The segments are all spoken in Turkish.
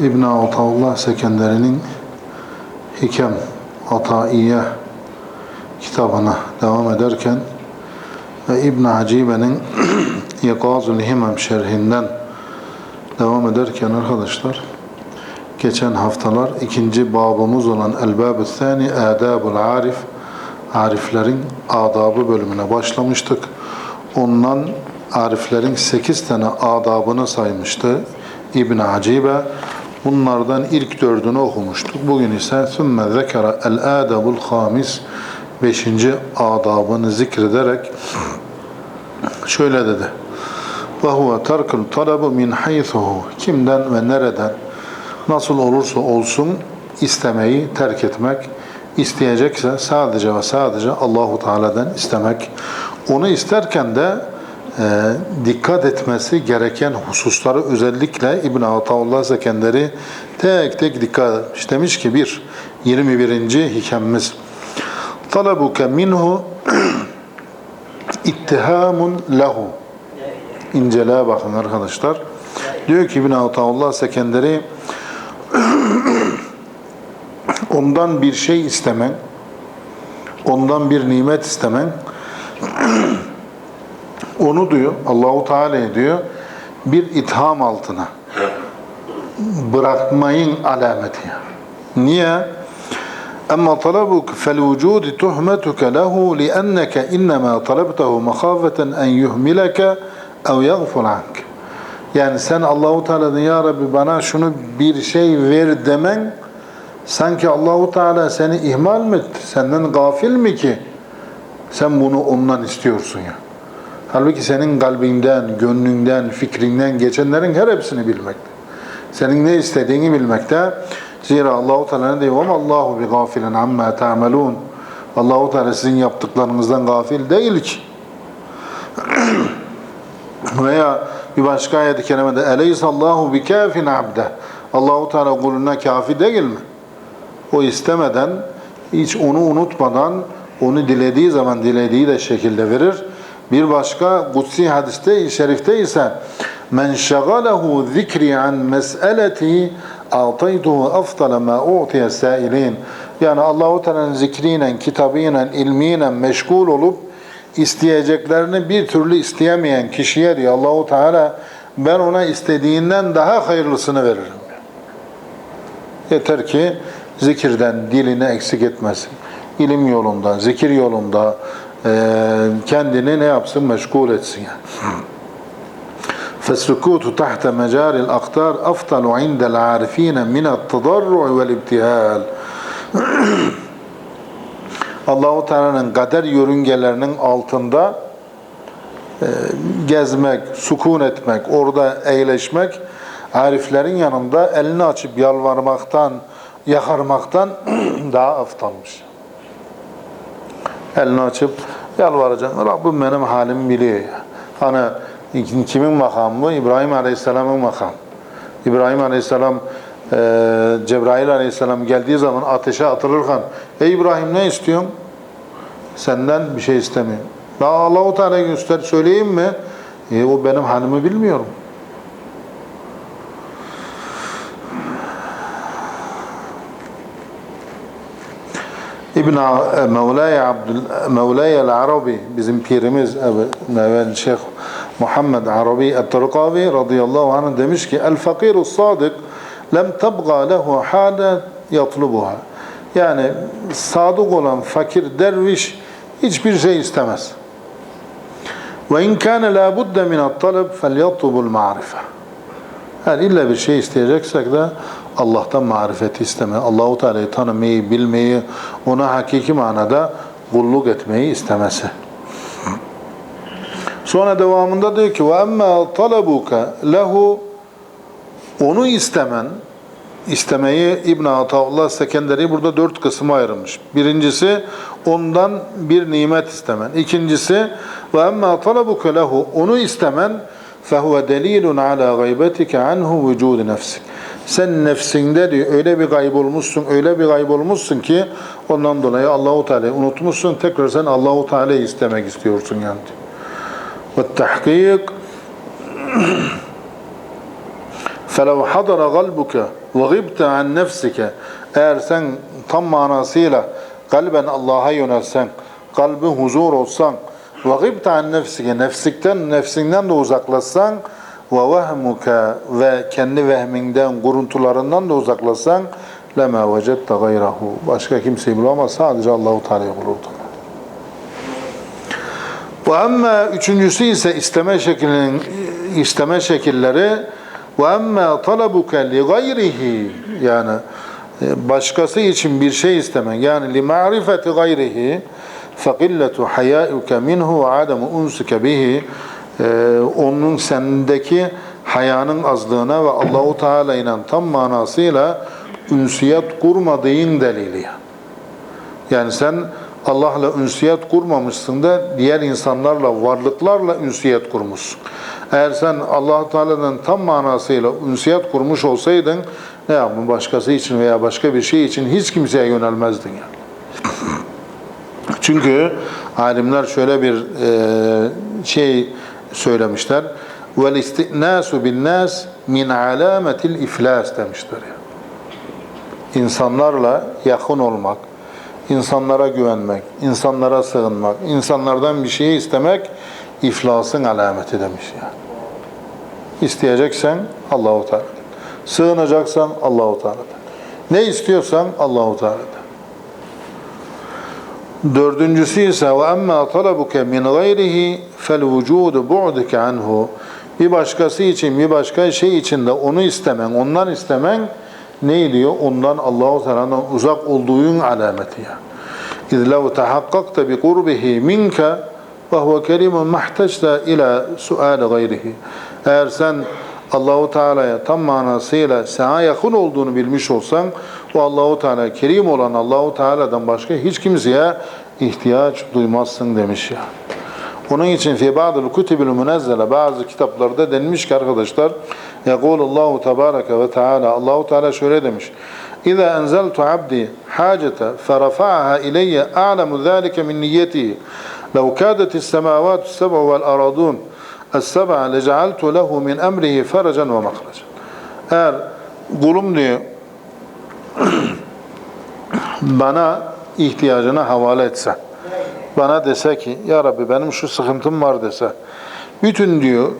İbn Ataullah Sekenderi'nin Hikem Ataiye kitabına devam ederken ve İbn Acibe'nin Yekazul Himem şerhinden devam ederken arkadaşlar geçen haftalar ikinci babımız olan El-Bab-ı Thani Adabul Arif Ariflerin adabı bölümüne başlamıştık. Ondan Ariflerin sekiz tane adabını saymıştı İbn Acibe. Bunlardan ilk dördünü okumuştuk. Bugün ise ثُمَّ ذَكَرَ الْآدَبُ الْخَامِسِ Beşinci adabını zikrederek şöyle dedi. وَهُوَ تَرْكُ الْطَلَبُ مِنْ حَيْثُهُ Kimden ve nereden nasıl olursa olsun istemeyi terk etmek, isteyecekse sadece ve sadece Allahu Teala'dan istemek. Onu isterken de e, dikkat etmesi gereken hususları özellikle İbn Ataullah Sekenderi tek tek dikkat etmiş. Demiş ki bir 21. hikemimiz Talabuke minhu ittihamun lehu İncele bakın arkadaşlar. Diyor ki İbn Ataullah Sekenderi ondan bir şey istemen, ondan bir nimet istemen, onu diyor Allahu Teala diyor bir itham altına bırakmayın alameti. Niye? Ama talabuk fel vücudi tuhmetuke lehu lienneke innema talabtehu mekafeten en yuhmileke ev yagful ank. Yani sen Allahu Teala'dan ya Rabbi bana şunu bir şey ver demen sanki Allahu Teala seni ihmal mi etti? Senden gafil mi ki? Sen bunu ondan istiyorsun ya. Yani. Halbuki senin kalbinden, gönlünden, fikrinden geçenlerin her hepsini bilmekte. Senin ne istediğini bilmekte. Zira Allahu Teala ne diyor? Allahu bi gafilen amma ta'malun. Allahu Teala sizin yaptıklarınızdan gafil değil ki. Veya bir başka ayet-i kerimede Eleysallahu bi kafin abde. Allahu Teala kuluna kafi değil mi? O istemeden, hiç onu unutmadan, onu dilediği zaman dilediği de şekilde verir. Bir başka kutsi hadiste, şerifte ise men şagalehu zikri an mes'eleti ataytuhu afdala ma u'tiye sailin. Yani Allahu Teala'nın zikriyle, kitabıyla, ilmiyle meşgul olup isteyeceklerini bir türlü isteyemeyen kişiye diyor Allahu Teala ben ona istediğinden daha hayırlısını veririm. Yeter ki zikirden dilini eksik etmesin. İlim yolunda, zikir yolunda kendini ne yapsın? Meşgul etsin yani. فالسكوت تحت مجاري الأقطار أفضل عند العارفين من التضرع والابتهال Allahu Teala'nın kader yörüngelerinin altında e, gezmek, sukun etmek, orada eğleşmek ariflerin yanında elini açıp yalvarmaktan, yakarmaktan daha aftalmış. Elini açıp yalvaracaksın. Rabbim benim halimi biliyor. Hani kimin makamı? İbrahim Aleyhisselam'ın makamı. İbrahim Aleyhisselam e, Cebrail Aleyhisselam geldiği zaman ateşe atılırken Ey İbrahim ne istiyorsun? Senden bir şey istemiyorum. Daha Allah-u Teala göster söyleyeyim mi? E, o benim halimi bilmiyorum. İbn Mevlaya Abdül Mevlaya el-Arabi bizim pirimiz evvel Şeyh Muhammed Arabi et-Tarqavi radıyallahu anh demiş ki el fakiru sadık lem tabga lehu hale yatlubuha. Yani sadık olan fakir derviş hiçbir şey istemez. Ve in kana la budde min at-talab felyatlubul ma'rife. Yani illa bir şey isteyeceksek de Allah'tan marifeti isteme, Allahu Teala'yı tanımayı, bilmeyi, ona hakiki manada kulluk etmeyi istemesi. Sonra devamında diyor ki ve emme talabuka lehu onu istemen istemeyi İbn Ataullah Sekenderi burada dört kısma ayırmış. Birincisi ondan bir nimet istemen. İkincisi ve emma talabuke lehu onu istemen fehuve delilun ala gaybetike anhu vücudu nefsik. Sen nefsinde diyor öyle bir kaybolmuşsun, öyle bir kaybolmuşsun ki ondan dolayı Allahu Teala'yı unutmuşsun. Tekrar sen Allahu Teala'yı istemek istiyorsun yani. Ve tahkik فَلَوْ حَضَرَ قَلْبُكَ وَغِبْتَ عَنْ نَفْسِكَ Eğer sen tam manasıyla kalben Allah'a yönelsen, kalbin huzur olsan, وَغِبْتَ عَنْ نَفْسِكَ Nefsikten, nefsinden de uzaklaşsan, وَوَهْمُكَ Ve kendi vehminden, kuruntularından da uzaklaşsan, لَمَا وَجَدْتَ غَيْرَهُ Başka kimseyi bulamaz, sadece Allahu Teala'yı bulurdun. Ve amma üçüncüsü ise isteme şeklinin isteme şekilleri ve amma talabuke li gayrihi yani e, başkası için bir şey istemen yani li ma'rifeti gayrihi faqillatu haya'uke minhu ve adamu unsuke bihi e, onun sendeki hayanın azlığına ve Allahu Teala ile tam manasıyla ünsiyet kurmadığın delili yani. Sen Allah'la ünsiyet kurmamışsın da diğer insanlarla, varlıklarla ünsiyet kurmuşsun. Eğer sen allah Teala'nın tam manasıyla ünsiyet kurmuş olsaydın ne yapın başkası için veya başka bir şey için hiç kimseye yönelmezdin yani. Çünkü alimler şöyle bir e, şey söylemişler. Vel istinasu bin nas min alametil iflas demişler ya. İnsanlarla yakın olmak, insanlara güvenmek, insanlara sığınmak, insanlardan bir şey istemek iflasın alameti demiş yani. İsteyeceksen Allahu Teala'dan. Sığınacaksan Allahu Teala'dan. Ne istiyorsan Allahu Teala'dan. Dördüncüsü ise ve emma talabuke min gayrihi fel vücudu bu'duke anhu. Bir başkası için, bir başka şey için de onu istemen, ondan istemen ne diyor? Ondan Allahu Teala'dan uzak olduğun alameti ya. İz lev tahakkakte bi kurbihi minke ve huve kerimun mahtecte ila. Eğer sen Allahu Teala'ya tam manasıyla sana yakın olduğunu bilmiş olsan o Allahu Teala kerim olan Allahu Teala'dan başka hiç kimseye ihtiyaç duymazsın demiş ya. Onun için fi ba'dil kutubil münezzele bazı kitaplarda denilmiş ki arkadaşlar يقول الله تبارك وتعالى Allahu Teala şöyle demiş. İza enzeltu abdi hacete ferafa'aha ileyye a'lemu zâlike min niyyetihi. Lev kâdetis semâvâtu seb'u vel aradûn es-seb'a lecealtu lehu min emrihi feracen ve mahracen. Eğer kulum diyor bana ihtiyacını havale etse, bana dese ki ya Rabbi benim şu sıkıntım var dese, bütün diyor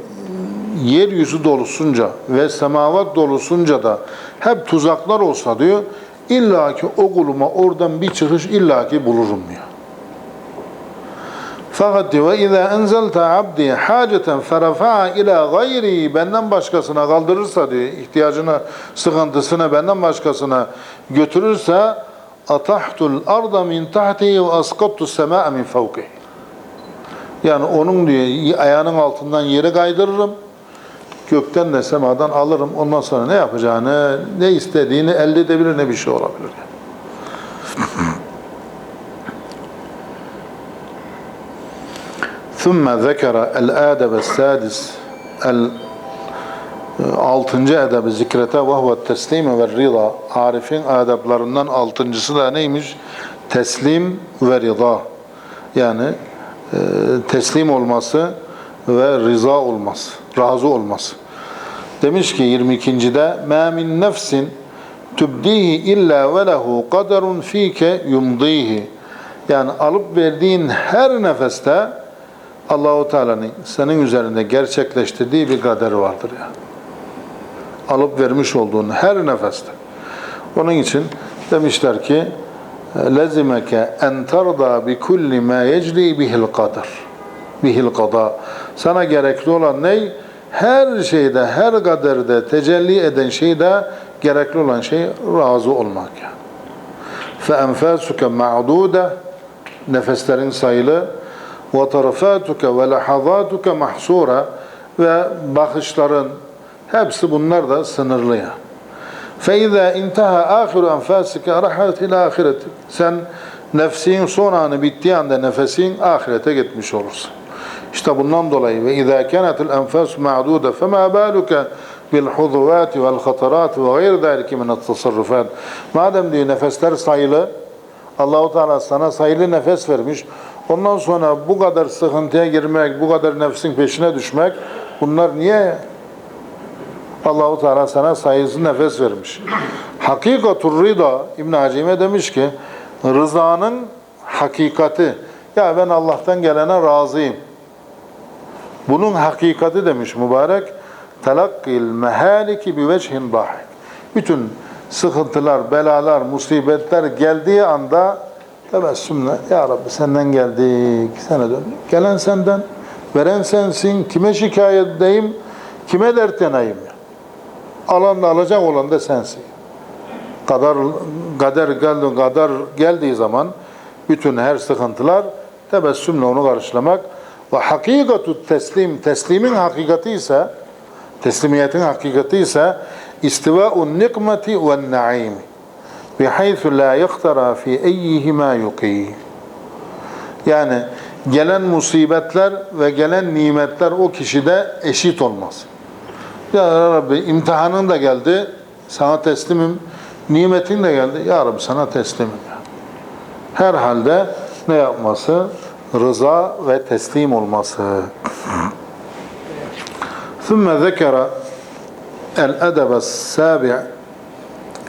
yeryüzü dolusunca ve semavat dolusunca da hep tuzaklar olsa diyor, illaki o kuluma oradan bir çıkış illaki bulurum diyor. Fakat diyor اِذَا اَنْزَلْتَ عَبْدِي حَاجَةً فَرَفَعَ ila gayri benden başkasına kaldırırsa diyor, ihtiyacını, sıkıntısını benden başkasına götürürse atahtul arda min tahtihi ve asqattu semaa min fawqihi. Yani onun diyor ayağının altından yere kaydırırım. Gökten de semadan alırım. Ondan sonra ne yapacağını, ne istediğini elde edebilir ne bir şey olabilir. Yani. ثم ذكر الآدب السادس altıncı edebı zikrete ve huve teslime ve rida. Arif'in adablarından altıncısı da neymiş? Teslim ve rida. Yani e, teslim olması ve rıza olması, razı olması. Demiş ki 22.de مَا مِنْ نَفْسٍ تُبْدِيهِ اِلَّا وَلَهُ قَدَرٌ ف۪يكَ يُمْضِيهِ Yani alıp verdiğin her nefeste Allahu Teala'nın senin üzerinde gerçekleştirdiği bir kader vardır yani. Alıp vermiş olduğun her nefeste. Onun için demişler ki lezimeke en tarda bi kulli ma yecri bihil kader. Bihil kada. Sana gerekli olan ne? Her şeyde, her kaderde tecelli eden şeyde gerekli olan şey razı olmak yani. Enfasuke ma'dude nefeslerin sayılı ve tarafatuke ve lahazatuke mahsura ve bakışların hepsi bunlar da sınırlı ya. فَاِذَا اِنْتَهَا آخِرُ اَنْفَاسِكَ رَحَلَتْ اِلَى آخِرَتِ Sen nefsin son anı bittiği anda nefesin ahirete gitmiş olursun. İşte bundan dolayı ve اِذَا كَانَتِ الْاَنْفَاسُ مَعْدُودَ فَمَا بَالُكَ بِالْحُظُوَاتِ وَالْخَطَرَاتِ وَغَيْرِ ذَٰلِكِ مِنَ التَّصَرُّفَاتِ Madem diyor nefesler sayılı, Allahu Teala sana sayılı nefes vermiş. Ondan sonra bu kadar sıkıntıya girmek, bu kadar nefsin peşine düşmek bunlar niye? Allahu Teala sana sayısız nefes vermiş. Hakikatur rida İbn Acime demiş ki rızanın hakikati ya ben Allah'tan gelene razıyım. Bunun hakikati demiş mübarek telakkil mehaliki bi vecihin dahik. Bütün sıkıntılar, belalar, musibetler geldiği anda tebessümle Ya Rabbi senden geldik, sana dön. Gelen senden, veren sensin, kime şikayet edeyim, kime dert yanayım ya. Alan da alacak olan da sensin. Kadar, kader, geldi, kadar geldiği zaman bütün her sıkıntılar tebessümle onu karşılamak ve hakikatu teslim, teslimin hakikati ise teslimiyetin hakikati ise istiva'un nikmeti ve naim bihaythu la yahtara fi eyyihima yuqi yani gelen musibetler ve gelen nimetler o kişide eşit olmaz. Ya Rabbi imtihanın da geldi, sana teslimim. Nimetin de geldi, Ya Rabbi sana teslimim. Her halde ne yapması? Rıza ve teslim olması. ثُمَّ ذَكَرَ الْاَدَبَ السَّابِعِ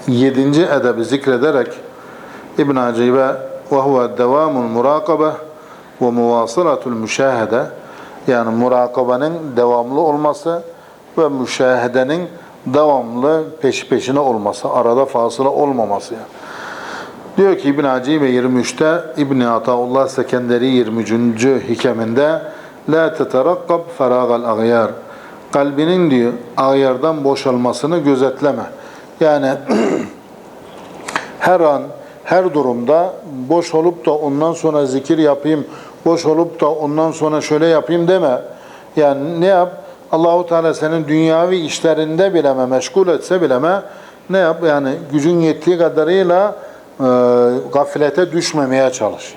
yedinci edebi zikrederek İbn Acibe ve huve devamul murakabe ve muvasılatul müşahede yani murakabenin devamlı olması ve müşahedenin devamlı peş peşine olması, arada fasıla olmaması. Yani. Diyor ki İbn Acibe 23'te İbn Ataullah Sekenderi 23. hikeminde la teterakkab feragal ağyar. Kalbinin diyor ağyardan boşalmasını gözetleme. Yani her an, her durumda boş olup da ondan sonra zikir yapayım, boş olup da ondan sonra şöyle yapayım deme. Yani ne yap? Allahu Teala senin dünyavi işlerinde bileme, meşgul etse bileme ne yap? Yani gücün yettiği kadarıyla e, gaflete düşmemeye çalış.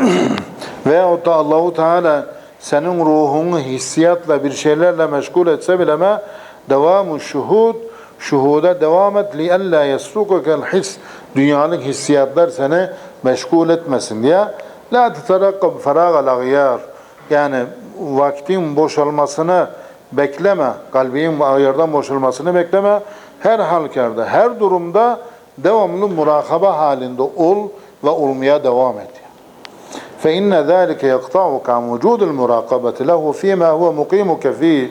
Veyahut da Allahu Teala senin ruhunu hissiyatla bir şeylerle meşgul etse bileme devamu şuhud şuhuda devam et li alla yasrukukel his dünyalık hissiyatlar seni meşgul etmesin diye la teterakkab feragal aghyar yani vaktin boşalmasını bekleme kalbin ayardan boşalmasını bekleme her halükarda her durumda devamlı murakaba halinde ol ve olmaya devam et. فإن ذلك يقطعك عن وجود المراقبة له فيما هو مقيمك فيه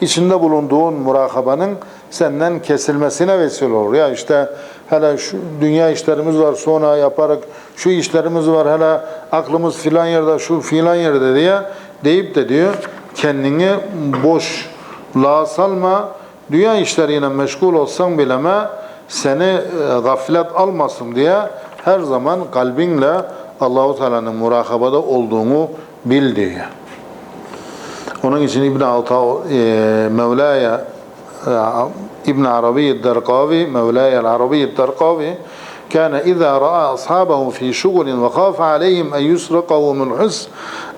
içinde bulunduğun murakabanın senden kesilmesine vesile olur. Ya işte hele şu dünya işlerimiz var sonra yaparak şu işlerimiz var hele aklımız filan yerde şu filan yerde diye deyip de diyor kendini boş la salma dünya işleriyle meşgul olsan bileme seni e, gaflet almasın diye her zaman kalbinle Allahu Teala'nın murakabada olduğunu bil diyor. Onun için İbn Ata e, Mevlaya e, İbn Arabi Derkavi Mevlaya Arabi Derkavi كان إذا رأى أصحابه في شغل وخاف عليهم أن يسرقوا من حس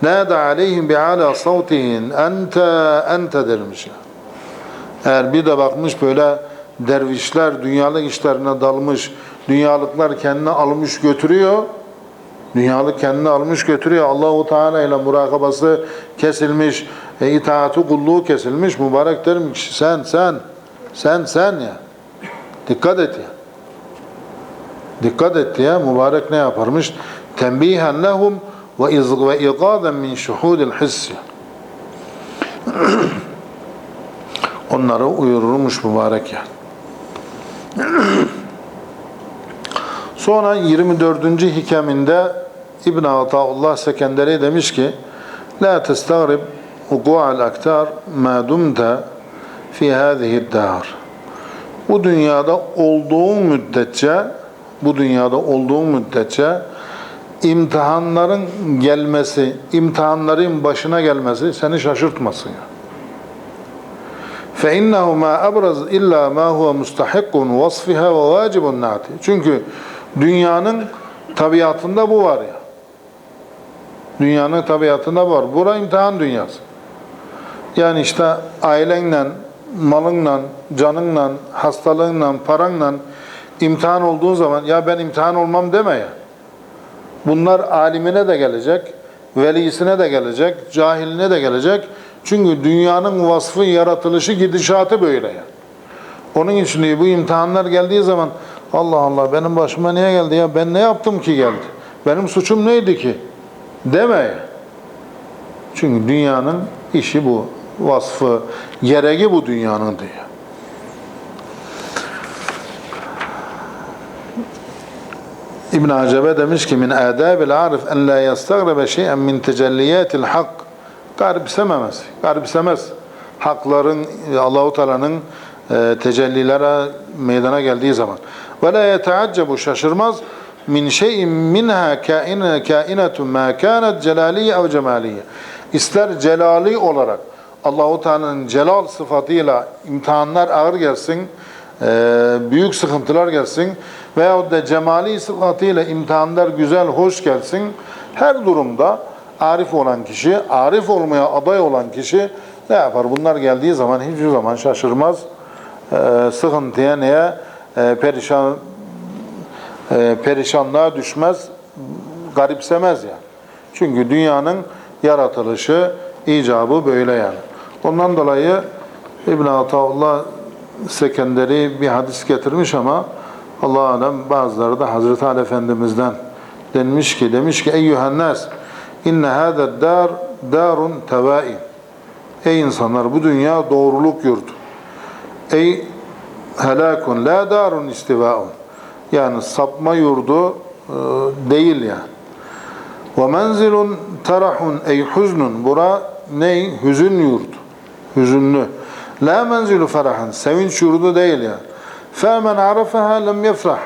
نادى عليهم بعلى صوته أنت أنت dermiş. Eğer bir de bakmış böyle dervişler dünyalık işlerine dalmış, dünyalıklar kendine almış götürüyor. Dünyalık kendini almış götürüyor. Allahu Teala ile murakabası kesilmiş, e, itaati kulluğu kesilmiş. Mübarek derim ki sen sen sen sen ya. Dikkat et ya. Dikkat et ya. Mübarek ne yaparmış? Tembihen lehum ve igaden min şuhudil hiss. Onları uyururmuş mübarek ya. Sonra 24. hikeminde İbn Ataullah Sekenderi demiş ki La testagrib vuku'al aktar ma dumta fi hadihi dar. Bu dünyada olduğun müddetçe bu dünyada olduğun müddetçe imtihanların gelmesi, imtihanların başına gelmesi seni şaşırtmasın. فإنه ما أبرز إلا ما هو مستحق وصفها وواجب النعت. Çünkü dünyanın tabiatında bu var ya. Dünyanın tabiatında bu var. Bura imtihan dünyası. Yani işte ailenle, malınla, canınla, hastalığınla, paranla imtihan olduğun zaman ya ben imtihan olmam deme ya. Bunlar alimine de gelecek, velisine de gelecek, cahiline de gelecek. Çünkü dünyanın vasfı, yaratılışı, gidişatı böyle ya. Onun için diyor, bu imtihanlar geldiği zaman Allah Allah benim başıma niye geldi ya ben ne yaptım ki geldi? Benim suçum neydi ki? Deme ya. Çünkü dünyanın işi bu. Vasfı, gereği bu dünyanın diyor. İbn Acebe demiş ki min adabil arif en la yastagrebe şey'en min tecelliyatil hak garipsememesi, garipsemez. Hakların Allahu Teala'nın e, tecellilere meydana geldiği zaman. Ve la yeteaccebu şaşırmaz min şeyin minha kaine kainetun ma kanet celaliye ev cemaliye. İster celali olarak Allahu Teala'nın celal sıfatıyla imtihanlar ağır gelsin, e, büyük sıkıntılar gelsin veyahut da cemali sıfatıyla imtihanlar güzel, hoş gelsin. Her durumda arif olan kişi, arif olmaya aday olan kişi ne yapar? Bunlar geldiği zaman hiçbir zaman şaşırmaz. E, sıkıntıya neye e, perişan perişanlığa düşmez, garipsemez yani. Çünkü dünyanın yaratılışı, icabı böyle yani. Ondan dolayı İbn Ataullah Sekenderi bir hadis getirmiş ama Allah alem bazıları da Hazreti Ali Efendimiz'den denmiş ki demiş ki eyyühen nas inne hâzed dar darun tevain Ey insanlar bu dünya doğruluk yurdu. Ey helakun la darun istivaun yani sapma yurdu e, değil yani. Ve menzilun terahun ey huznun bura ne? Hüzün yurdu Hüzünlü. La menzilu ferahan sevinç yurdu değil yani. فَمَنْ عَرَفَهَا لَمْ يَفْرَحْ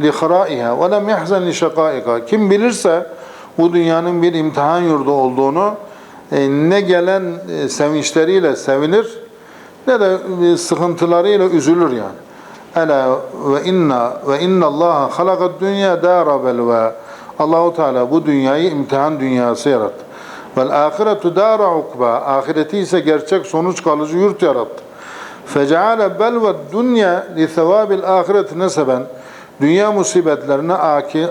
لِخْرَائِهَا وَلَمْ يَحْزَنْ لِشَقَائِقَا Kim bilirse bu dünyanın bir imtihan yurdu olduğunu e, ne gelen e, sevinçleriyle sevinir ne de e, sıkıntılarıyla üzülür yani. Ela ve inna ve inna Allah halakad dünya dara belva. Allahu Teala bu dünyayı imtihan dünyası yarattı. Vel ahiretu dara ukba. Ahireti ise gerçek sonuç kalıcı yurt yarattı. Feceale belve dünya li sevabil ahiret neseben. Dünya musibetlerine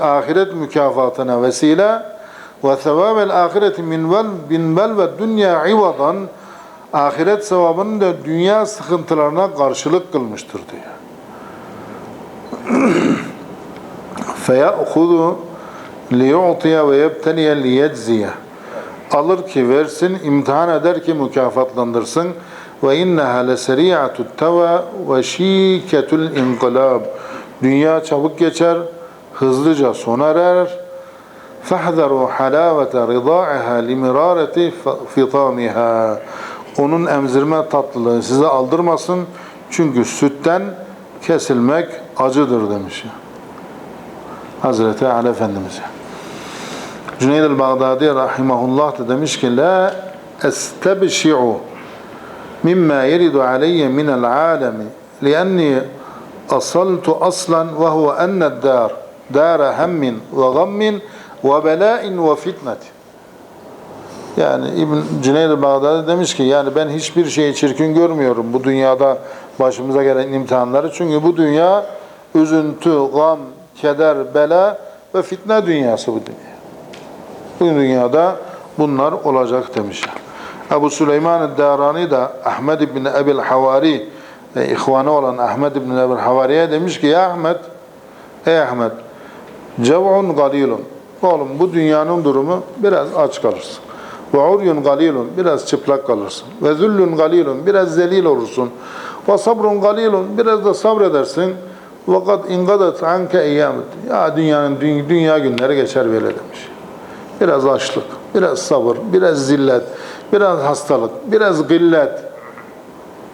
ahiret mükafatına vesile ve sevabil ahireti min vel bin vel ve dünya ivadan ahiret sevabını da dünya sıkıntılarına karşılık kılmıştır diyor. فَيَأْخُذُ لِيُعْطِيَ وَيَبْتَلِيَ لِيَجْزِيَ Alır ki versin, imtihan eder ki mükafatlandırsın. Ve inneha leseri'atut teva ve şiketul inqilab. Dünya çabuk geçer, hızlıca sona erer. فَحْذَرُوا حَلَاوَةَ رِضَاعِهَا لِمِرَارَةِ فِطَامِهَا Onun emzirme tatlılığı size aldırmasın. Çünkü sütten kesilmek acıdır demiş. Hazreti Ali Efendimiz. Cüneyd el-Bağdadi rahimahullah da demiş ki La estebşi'u mimma yeridu aleyye minel alemi lienni asaltu aslan ve huve enned dar dara hemmin ve gammin ve belain ve fitneti yani İbn Cüneyd el-Bağdadi demiş ki yani ben hiçbir şeyi çirkin görmüyorum bu dünyada başımıza gelen imtihanları. Çünkü bu dünya üzüntü, gam, keder, bela ve fitne dünyası bu dünya. Bu dünyada bunlar olacak demiş. Ebu Süleyman el-Darani da Ahmed ibn Ebil Havari e, ihvanı olan Ahmed ibn Ebil Havari'ye demiş ki ya Ahmet ey Ahmet cev'un galilun oğlum bu dünyanın durumu biraz aç kalırsın. Ve uryun galilun biraz çıplak kalırsın. Ve züllün galilun biraz zelil olursun. Ve sabrun galilun biraz da sabredersin. Ve kad ingadat anke eyyamet. Ya dünyanın dünya günleri geçer böyle demiş. Biraz açlık, biraz sabır, biraz zillet, biraz hastalık, biraz gillet.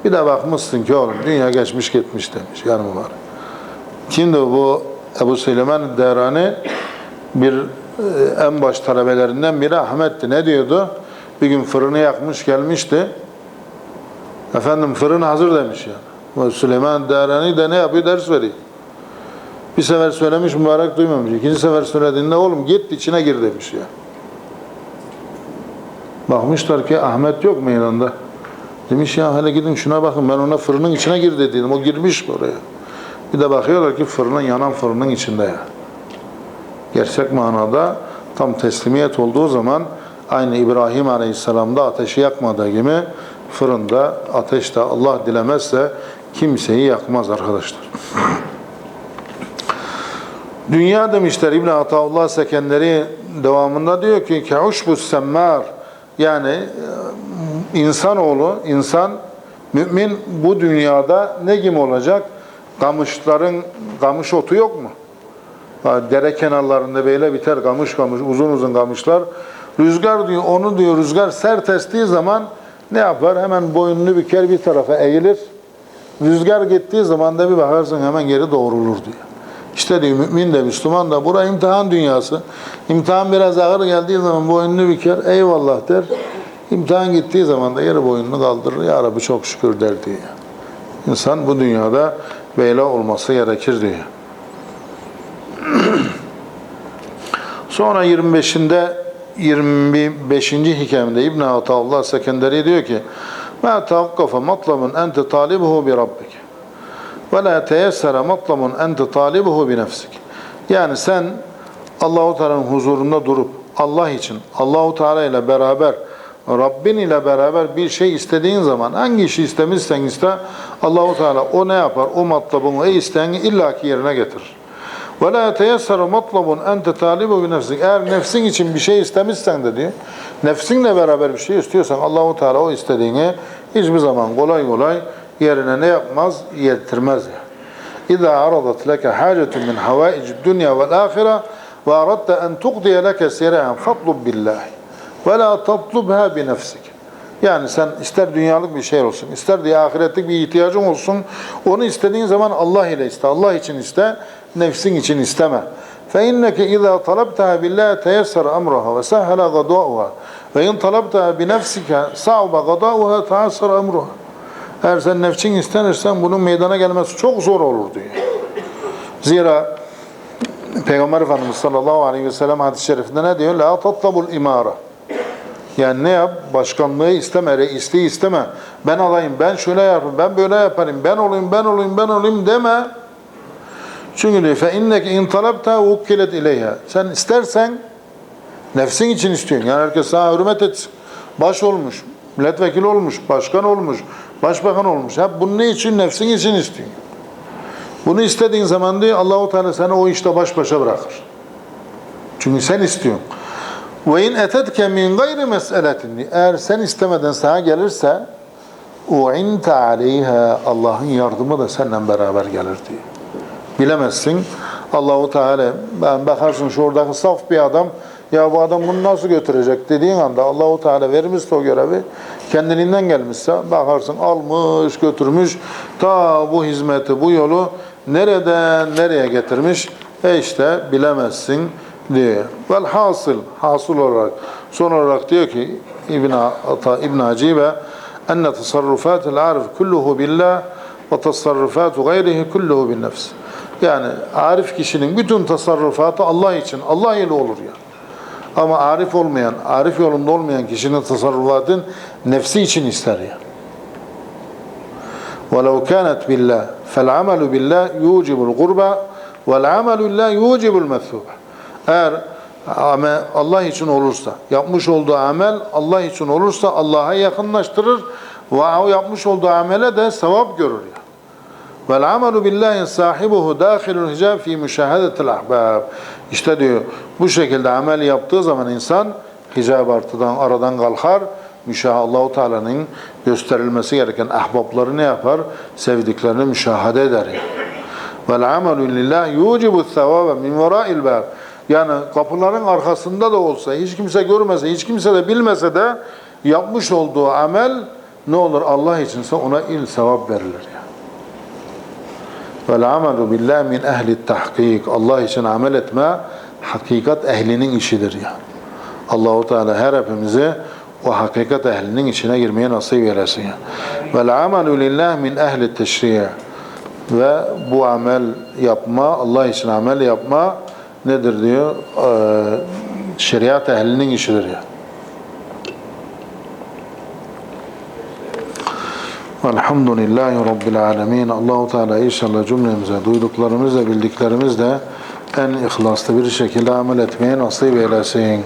Bir de bakmışsın ki oğlum dünya geçmiş gitmiş demiş yanım var. Kimdi bu Ebu Süleyman Derani bir e, en baş talebelerinden biri Ahmet'ti. Ne diyordu? Bir gün fırını yakmış gelmişti. Efendim fırın hazır demiş ya. Bu Süleyman Derani de ne yapıyor? Ders veriyor. Bir sefer söylemiş mübarek duymamış. İkinci sefer söylediğinde oğlum git içine gir demiş ya. Bakmışlar ki Ahmet yok meydanda. Demiş ya hele gidin şuna bakın ben ona fırının içine gir dediydim. O girmiş mi oraya? Bir de bakıyorlar ki fırının yanan fırının içinde ya. Gerçek manada tam teslimiyet olduğu zaman aynı İbrahim Aleyhisselam'da ateşi yakmadığı gibi fırında ateşte Allah dilemezse kimseyi yakmaz arkadaşlar. Dünya demişler İbn Ataullah Sekenleri devamında diyor ki keuşbus semmar yani e, insanoğlu insan mümin bu dünyada ne gibi olacak? Kamışların kamış otu yok mu? Dere kenarlarında böyle biter kamış kamış uzun uzun kamışlar. Rüzgar diyor onu diyor rüzgar sert estiği zaman ne yapar? Hemen boynunu büker bir tarafa eğilir. Rüzgar gittiği zaman da bir bakarsın hemen geri doğrulur diyor. İşte diyor mümin de Müslüman da bura imtihan dünyası. İmtihan biraz ağır geldiği zaman boynunu büker eyvallah der. İmtihan gittiği zaman da yeri boynunu kaldırır. Ya Rabbi çok şükür der diyor. İnsan bu dünyada böyle olması gerekir diyor. Sonra 25'inde 25. hikayemde İbn Ataullah Sekenderi diyor ki: "Ma tawaqafa matlabun ente talibuhu bi ve la teyessere matlabun ente talibuhu bi nefsik." Yani sen Allahu Teala'nın huzurunda durup Allah için Allahu Teala ile beraber Rabbin ile beraber bir şey istediğin zaman hangi işi istemişsen iste Allahu Teala o ne yapar? O matlabın o isteğini illaki yerine getirir. Ve la teyessere matlabun ente talibu bi nefsik. Eğer nefsin için bir şey istemişsen de diyor. Nefsinle beraber bir şey istiyorsan Allahu Teala o istediğini hiçbir zaman kolay kolay yerine ne yapmaz? Yetirmez ya. İza aradat leke hacetun min havaic dünya vel ahire ve aradte en tuqdiye leke sira'an fatlub billahi ve la tatlubha bi nefsik. Yani sen ister dünyalık bir şey olsun, ister diye ahiretlik bir ihtiyacın olsun, onu istediğin zaman Allah ile iste, Allah için iste, nefsin için isteme. فَاِنَّكَ اِذَا طَلَبْتَهَا بِاللّٰهِ تَيَسَّرَ أَمْرُهَا وَسَهَّلَ غَضَاؤُهَا وَاِنْ طَلَبْتَهَا بِنَفْسِكَ صَعُبَ غَضَاؤُهَا تَعَسَّرَ أَمْرُهَا eğer sen nefsin istenirsen bunun meydana gelmesi çok zor olur diyor. Zira Peygamber Efendimiz sallallahu aleyhi ve sellem hadis-i şerifinde ne diyor? La tatlabul imara. Yani ne yap? Başkanlığı isteme, reisliği isteme. Ben alayım, ben şöyle yaparım, ben böyle yaparım, ben olayım, ben olayım, ben olayım deme. Çünkü diyor inneke in talabta ukkilet ileyha. Sen istersen nefsin için istiyorsun. Yani herkes sana hürmet etsin. Baş olmuş, milletvekili olmuş, başkan olmuş, başbakan olmuş. Hep bunun ne için? Nefsin için istiyorsun. Bunu istediğin zaman diyor Allahu Teala seni o işte baş başa bırakır. Çünkü sen istiyorsun. Ve in etetke min gayri mes'eletin. Eğer sen istemeden sana gelirse u'inte aleyha Allah'ın yardımı da seninle beraber gelir diyor. Bilemezsin. Allahu Teala ben bakarsın şu oradaki saf bir adam ya bu adam bunu nasıl götürecek dediğin anda Allahu Teala vermişse o görevi kendiliğinden gelmişse bakarsın almış götürmüş ta bu hizmeti bu yolu nereden nereye getirmiş e işte bilemezsin diyor. Vel hasıl hasıl olarak son olarak diyor ki İbn Ata İbn Acibe enne tasarrufatul arif kulluhu billah ve tasarrufatu gayrihi kulluhu bin nefs. Yani arif kişinin bütün tasarrufatı Allah için, Allah ile olur ya. Ama arif olmayan, arif yolunda olmayan kişinin tasarrufatın nefsi için ister ya. وَلَوْ كَانَتْ بِاللّٰهِ فَالْعَمَلُ بِاللّٰهِ يُوجِبُ الْقُرْبَى وَالْعَمَلُ لِلّٰهِ يُوجِبُ الْمَثُوبَ Eğer ame- Allah için olursa, yapmış olduğu amel Allah için olursa Allah'a yakınlaştırır ve o yapmış olduğu amele de sevap görür ya. Vel amelu billahi sahibuhu dâhilul hicab fi müşahedetil ahbab. İşte diyor bu şekilde amel yaptığı zaman insan hicab artıdan aradan kalkar. Müşah Allahu Teala'nın gösterilmesi gereken ahbapları ne yapar? Sevdiklerini müşahede eder. Vel amelu lillah yucibu sevâbe min verâil bâb. Yani kapıların arkasında da olsa, hiç kimse görmese, hiç kimse de bilmese de yapmış olduğu amel ne olur Allah içinse ona il sevap verilir. Vel amelu billah min ehli tahkik. Allah için amel etme hakikat ehlinin işidir ya. Allahu Teala her hepimizi o hakikat ehlinin içine girmeye nasip eylesin. Vel amelu lillah min ehli teşri' ve bu amel yapma, Allah için amel yapma nedir diyor? Ee, şeriat ehlinin işidir ya. Elhamdülillahi Rabbil Alemin. Allahu Teala inşallah cümlemize duyduklarımızla bildiklerimizle en ihlaslı bir şekilde amel etmeye nasip eylesin.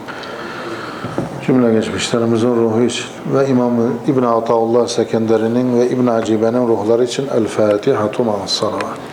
Cümle geçmişlerimizin ruhu için ve İmam İbn Ataullah Sekenderi'nin ve İbn Acibe'nin ruhları için El Fatiha Tuma Salavat.